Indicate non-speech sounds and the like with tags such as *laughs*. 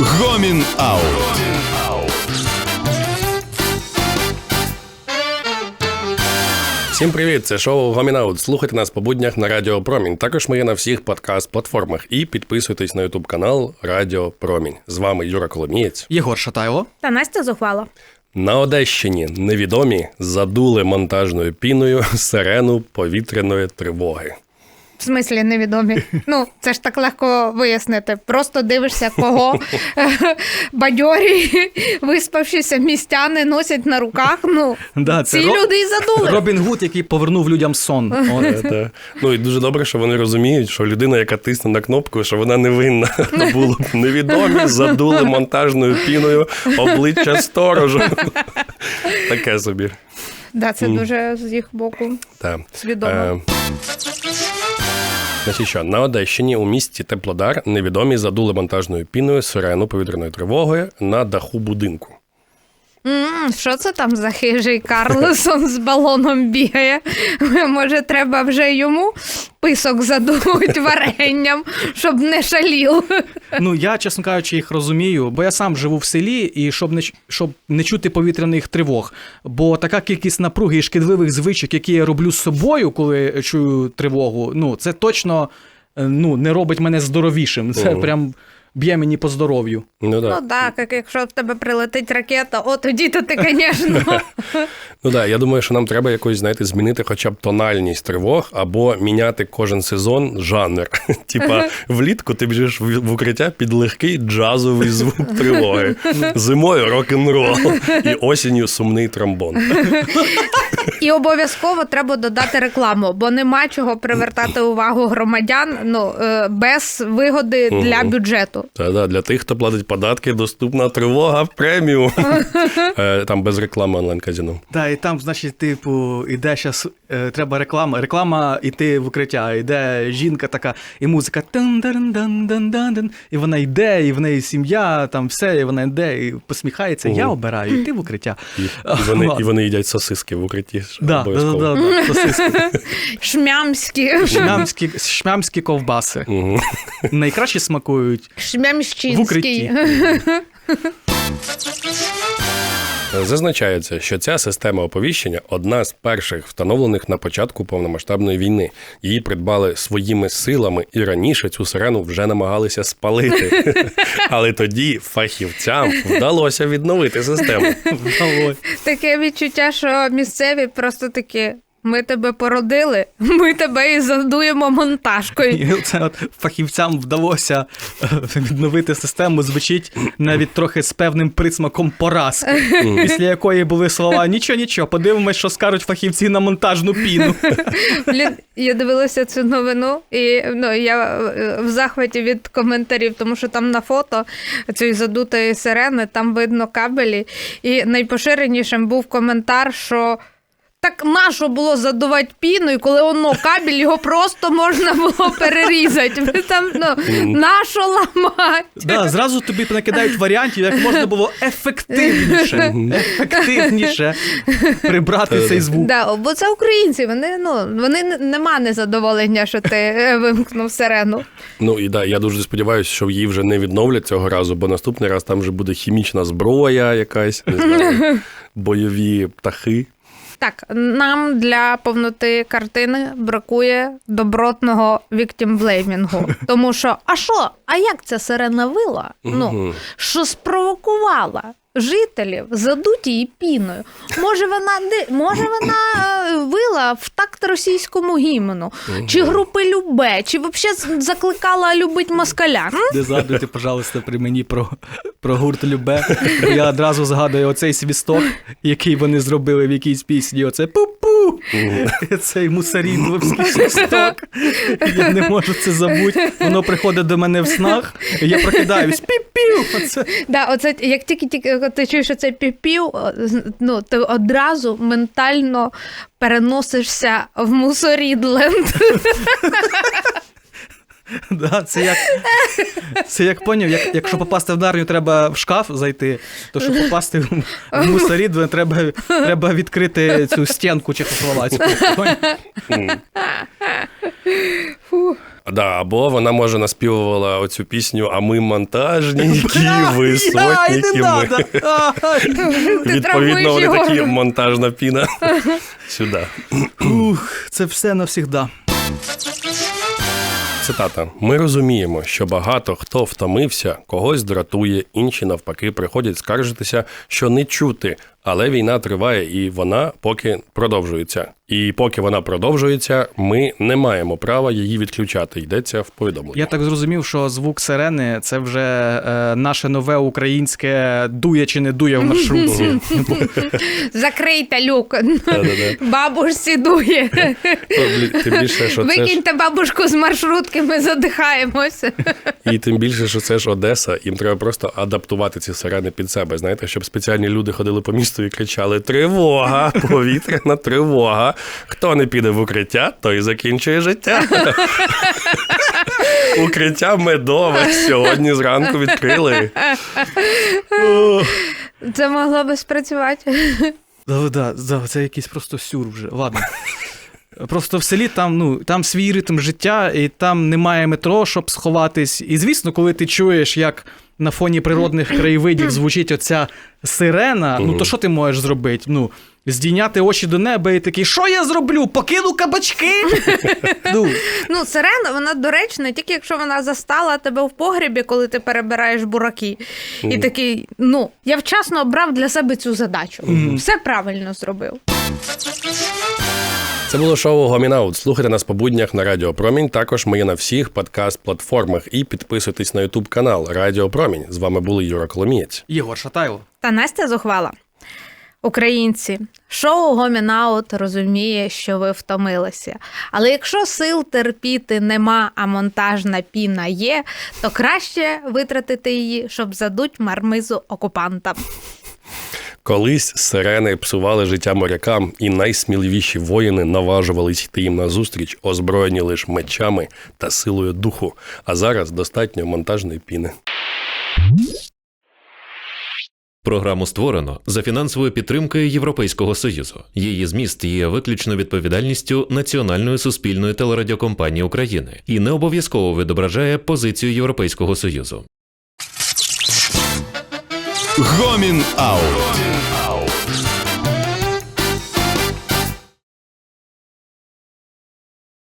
Гомін Аут. Всім привіт! Це шоу Гомінаут. Слухайте нас по буднях на Радіо Промінь. Також ми є на всіх подкаст-платформах. І підписуйтесь на Ютуб канал Радіо Промінь. З вами Юра Коломієць. Єгор Шатайло. Та Настя зухвала. На Одещині невідомі задули монтажною піною *laughs* сирену повітряної тривоги. В смислі невідомі. Ну, це ж так легко вияснити. Просто дивишся, кого *laughs* бадьорі, виспавшися містяни носять на руках. Ну, Да, ці Ро- люди і задули. Робін Гуд, який повернув людям сон. Е, та. Ну і дуже добре, що вони розуміють, що людина, яка тисне на кнопку, що вона не винна. *laughs* Ну, Було б невідомі, задули монтажною піною обличчя сторожу. *laughs* Таке собі. Да, це дуже з їх боку Так. свідомо. Е, Що, на Одещині у місті Теплодар невідомі задули монтажною піною сирену повітряної тривоги на даху будинку. М, Що це там за хижий Карлсон з балоном бігає? Може, треба вже йому писок задуть варенням, щоб не шалів. Ну я, чесно кажучи, їх розумію, бо я сам живу в селі, і щоб не щоб не чути повітряних тривог. Бо така кількість напруги і шкідливих звичок, які я роблю з собою, коли чую тривогу, ну це точно е, ну, не робить мене здоровішим. Це прям б'є мені по здоров'ю. Ну так. Ну так, як якщо в тебе прилетить ракета, о тоді то ти, звісно. *laughs* Ну да, я думаю, що нам треба якось, знаєте, змінити хоча б тональність тривог або міняти кожен сезон жанр. *laughs* Типа влітку ти біжиш в в укриття під легкий джазовий звук *laughs* тривоги. Зимою рок-н-рол і осінню сумний тромбон. І обов'язково треба додати рекламу, бо нема чого привертати увагу громадян ну, е, без вигоди для Мгм. Бюджету. Та-да, для тих, хто платить податки, доступна тривога в премію. *laughs* Е, Там без реклами онлайн-казіно. Так, і там, значить, типу, іде щас, е, треба реклама. Реклама іти в укриття. Іде жінка така, і музика тан дан дан дан дан дан і вона йде, і в неї сім'я, там все, і вона йде, і посміхається. Я обираю йти в укриття. І, і, вони, і вони їдять сосиски в укритті. Да, да, да, да. *laughs* Шмямські, шмямські ковбаси. Найкраще смакують. В укритті. Зазначається, що ця система оповіщення одна з перших встановлених на початку повномасштабної війни. Її придбали своїми силами, і раніше цю сирену вже намагалися спалити. *laughs* Але тоді фахівцям вдалося відновити систему. Таке відчуття, що місцеві просто такі. Ми тебе породили, *laughs* ми тебе і задуємо монтажкою. І це от фахівцям вдалося е, відновити систему, звучить навіть трохи з певним присмаком поразки, після якої були слова нічого, нічого, подивимось, що скажуть фахівці на монтажну піну. *laughs* Блін, я дивилася цю новину, і ну я е, в захваті від коментарів, тому що там на фото цієї задутої сирени там видно кабелі. І найпоширенішим був коментар, що. Так нащо було задувати піною, коли воно кабель його просто можна було перерізати. Ви Там ну нащо ламати? Да, зразу тобі накидають варіантів, як можна було ефективніше, *laughs* ефективніше прибрати цей звук. Да, бо це українці. Вони ну вони не- нема незадоволення, що ти е, вимкнув сирену. Ну і да, я дуже сподіваюся, що її вже не відновлять цього разу, бо наступний раз там вже буде хімічна зброя, якась, не знаю, *laughs* бойові птахи. Так, нам для повноти картини бракує добротного віктімблеймінгу. *laughs* Тому що, а що? А як ця сирена вила? Ну, що спровокувала жителів задуті її піною? Може, вона може вона е, вила в такт російському гімну, чи групи Любе, чи взагалі закликала любить москаля? Не згадуйте, пожалуйста, при мені про, про гурт Любе. Я одразу згадую оцей свісток, який вони зробили в якійсь пісні. Оце пу-пу. *laughs* Цей мусарідовський свісток. Я не можу це забути. Воно приходить до мене в снах, і я прокидаюсь. Піп-пів. Оце. Да, оце як тільки тільки ти чуєш оцей піпів, ну ти одразу ментально переносишся в мусорідленд. *laughs* *laughs* Да, це як, це як поняв, як, якщо попасти в нарню, треба в шкаф зайти, то щоб попасти в, мусорід, треба, треба відкрити цю стінку чехословацьку. Да, або вона може наспівувала оцю пісню, а ми монтажники, *laughs* Ай, висотники. не Ми. *laughs* Відповідно, вони такі монтажна піна. Сюди. Ух, це все навсігда. Цитата: Ми розуміємо, що багато хто втомився, когось дратує, інші навпаки приходять скаржитися, що не чути. Але війна триває, і вона поки продовжується. І поки вона продовжується, ми не маємо права її відключати. Йдеться в повідомленні. Я так зрозумів, що звук сирени це вже е, наше нове українське дує чи не дує в маршрутці. *laughs* Закрийте люк. Бабушці дує. Тим більше, що це ж Викиньте бабушку з маршрутки, ми задихаємося. і тим більше, що це ж Одеса. Їм треба просто адаптувати ці сирени під себе. Знаєте, щоб спеціальні люди ходили по місту і кричали: Тривога! *laughs* Повітряна тривога! Хто не піде в укриття, той закінчує життя. *laughs* Укриття медове сьогодні зранку відкрили. Це могло би спрацювати. Да, да, да, це якийсь просто сюр вже. Ладно. Просто в селі там, ну, там свій ритм життя, і там немає метро, щоб сховатись. І звісно, коли ти чуєш, як на фоні природних краєвидів звучить оця сирена, ну то що ти можеш зробити? Ну, здійняти очі до неба і такий, що я зроблю? Покину кабачки? *laughs* ну, Ну, сирена, вона доречна, тільки якщо вона застала тебе в погрібі, коли ти перебираєш бураки. І такий, ну, я вчасно обрав для себе цю задачу. Все правильно зробив. Це було шоу Гомінаут. Слухайте нас по буднях на Радіо Промінь. Також ми є на всіх подкаст-платформах. І підписуйтесь на Ютуб канал Радіо Промінь. З вами були Юра Коломієць. Єгор Шатайло. Та Настя зухвала. Українці, шоу Гомінаут розуміє, що ви втомилися. Але якщо сил терпіти нема, а монтажна піна є, то краще витратити її, щоб задуть мармизу окупантам. Колись сирени псували життя морякам, і найсміливіші воїни наважувались йти їм назустріч, озброєні лише мечами та силою духу. А зараз достатньо монтажної піни. Програму створено за фінансовою підтримкою Європейського союзу. Її зміст є виключно відповідальністю Національної суспільної телерадіокомпанії України і не обов'язково відображає позицію Європейського союзу. Гомін Аут.